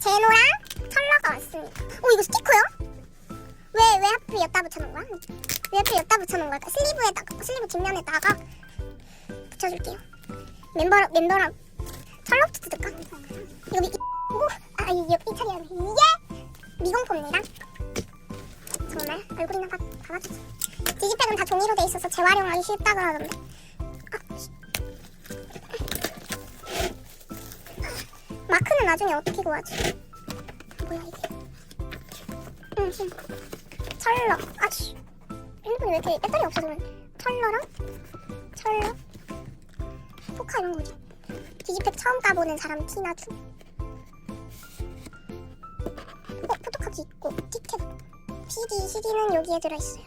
제노랑 철러가 왔습니다. 오 이거 스티커야? 왜왜 하필 여기다 붙여놓은 거야? 왜 하필 여기다 붙여놓은 걸까? 슬리브에다가 슬리브 뒷면에다가 붙여줄게요. 멤버 멤버랑 철러부터 뜯을까? 이거 미 오, 아 이거 이 차례야 이게 미공포입니다. 정말 얼굴이나 봐 봐봐주세요. 디지팩은 다 종이로 돼 있어서 재활용하기 쉽다고 하던데. 아, 마크는 나중에 어떻게 구하지? 뭐야 이게? 응, 응. 철러. 아씨. 핸드폰이 왜 이렇게 배터리 없어지면 철러랑 철러. 포카 이런 거지. 디지팩 처음 까보는 사람 티나주. 어, 포토카드 있고 티켓. CD, CD는 여기에 들어있어요.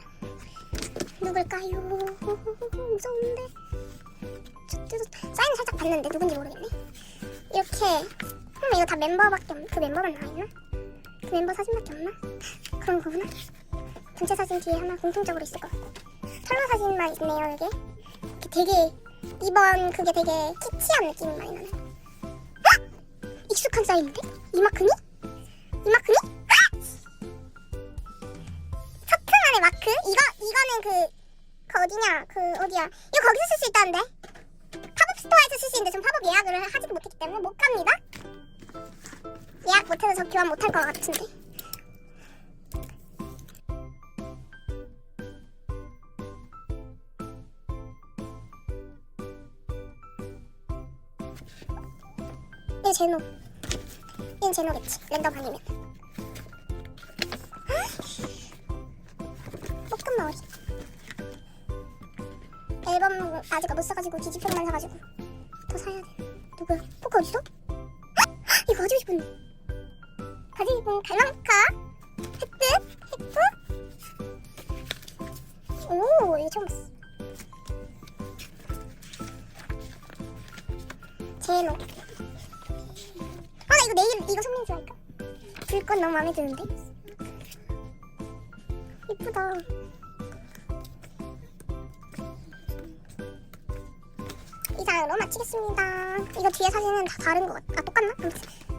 누굴까요? 무서운데. 저, 사인을 살짝 봤는데 누군지 모르겠네. 이렇게 음, 이거 다 멤버밖에 없, 그 멤버만 나와있나? 그 멤버 사진밖에 없나? 그런 거구나. 전체 사진 뒤에 하나 공통적으로 있을 것 같고 철로 사진만 있네요 여기. 되게 이번 그게 되게 키치한 느낌이 많이 나네. 헉! 익숙한 사인인데? 이마크니? 이마크니? 헉! 서튼만의 마크? 이거 이거는 그, 그 어디냐? 그 어디야? 이거 거기서 쓸 수 있다는데? 팝업 스토어에서 쓸 수 있는데 전 팝업 예약을 하지도 못했기 때문에 못 갑니다. 못해서 저 교환 못할 것 같은데. 이거 제노. 이건 제노겠지. 랜덤 아니면. 조금 나오지. 앨범 아직 못 사가지고 디지팩만 사가지고 더 사야 돼. 누구야? 포카 어딨어? 헉! 이거 가지고 싶은데. 싶은 갈망카 햇뜻 햇뜻. 오 이거 처음 봤어. 제노. 아나 이거 내일 이거 손민수 할까? 불꽃 너무 마음에 드는데. 이쁘다. 이상으로 마치겠습니다. 이거 뒤에 사진은 다 다른 것 같아. 아, 똑같나? 아무튼